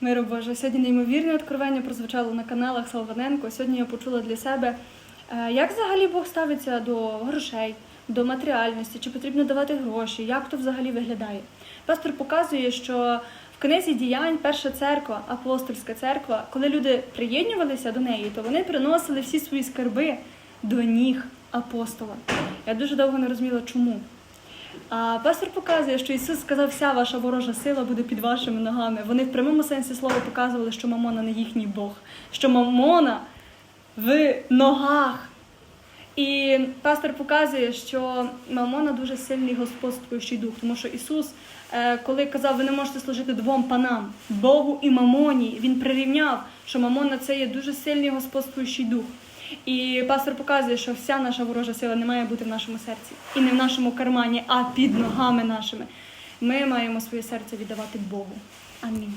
Миру Боже, сьогодні неймовірне откровення прозвучало на каналах Салваненко. Сьогодні я почула для себе, е, як взагалі Бог ставиться до грошей, до матеріальності, чи потрібно давати гроші, як то взагалі виглядає. Пастор показує, що в книзі діянь перша церква, апостольська церква, коли люди приєднувалися до неї, то вони приносили всі свої скарби до ніг апостола. Я дуже довго не розуміла, чому. А пастор показує, що Ісус сказав, вся ваша ворожа сила буде під вашими ногами. Вони в прямому сенсі слова показували, що Мамона не їхній Бог, що Мамона в ногах. І пастор показує, що Мамона дуже сильний господствуючий дух, тому що Ісус, е, коли казав, ви не можете служити двом панам, Богу і Мамоні, він прирівняв, що Мамона це є дуже сильний господствуючий дух. І пастор показує, що вся наша ворожа сила не має бути в нашому серці і не в нашому кармані, а під ногами нашими. Ми маємо своє серце віддавати Богу. Амінь.